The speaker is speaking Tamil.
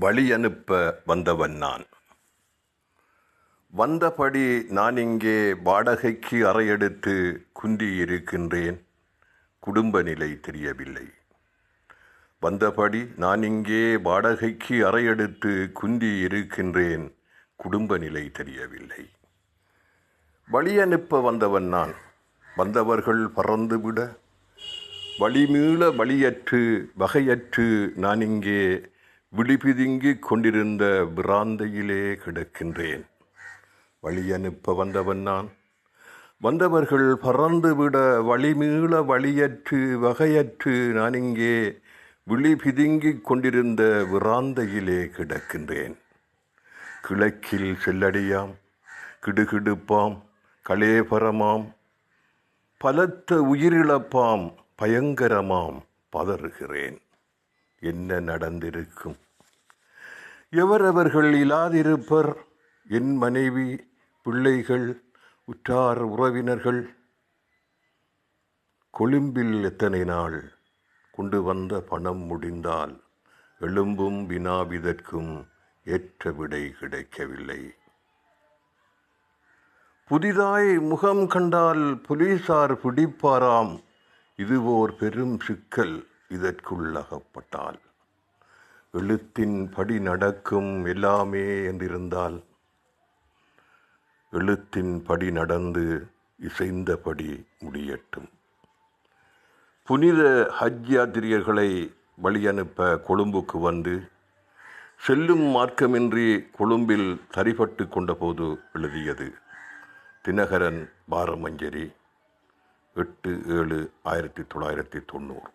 வழியனுப்ப வந்தவன் நான். வந்தபடி நான் இங்கே வாடகைக்கு அறையெடுத்து குந்தியிருக்கின்றேன். குடும்ப நிலை தெரியவில்லை. வந்தபடி நான் இங்கே வாடகைக்கு அறையெடுத்து குந்தி இருக்கின்றேன் குடும்ப நிலை தெரியவில்லை. வழி அனுப்ப வந்தவன் நான். வந்தவர்கள் பறந்துவிட. வழிமீள வழியற்று வகையற்று நான் இங்கே விழிபிதுங்கிக் கொண்டிருந்த பிராந்தையிலே கிடக்கின்றேன். வழி அனுப்ப வந்தவன் நான். வந்தவர்கள் பறந்துவிட வழிமீள வழியற்று வகையற்று நான் இங்கே விழி பிதுங்கிக் கொண்டிருந்த விராந்தையிலே கிடக்கின்றேன். கிழக்கில் செல்லடியாம் கிடுகிடுப்பாம் களேபரமாம் பலத்த உயிரிழப்பாம் பயங்கரமாம் பதறுகிறேன். என்ன நடந்திருக்கும்? எவரவர்கள் இல்லாதிருப்பர் என் மனைவி பிள்ளைகள் உற்றார் உறவினர்கள். கொழும்பில் எத்தனை நாள் கொண்டு வந்த பணம் முடிந்தால் எழும்பும் வினாவிதற்கும் ஏற்ற விடை கிடைக்கவில்லை. புதிதாய் முகம் கண்டால் போலீசார் பிடிப்பாராம். இதுவோர் பெரும் சிக்கல் இதற்குள்ளகப்பட்டால் எழுத்தின் படி நடக்கும் எல்லாமே என்றிருந்தால் எழுத்தின் படி நடந்து இசைந்தபடி முடியட்டும். புனித ஹஜ் யாத்திரியர்களை வழியனுப்ப கொழும்புக்கு வந்து செல்லும் மார்க்கமின்றி கொழும்பில் சரிபட்டு கொண்டபோது எழுதியது தினகரன் பாரமஞ்சரி எட்டு ஏழு ஆயிரத்தி தொள்ளாயிரத்தி தொண்ணூறு.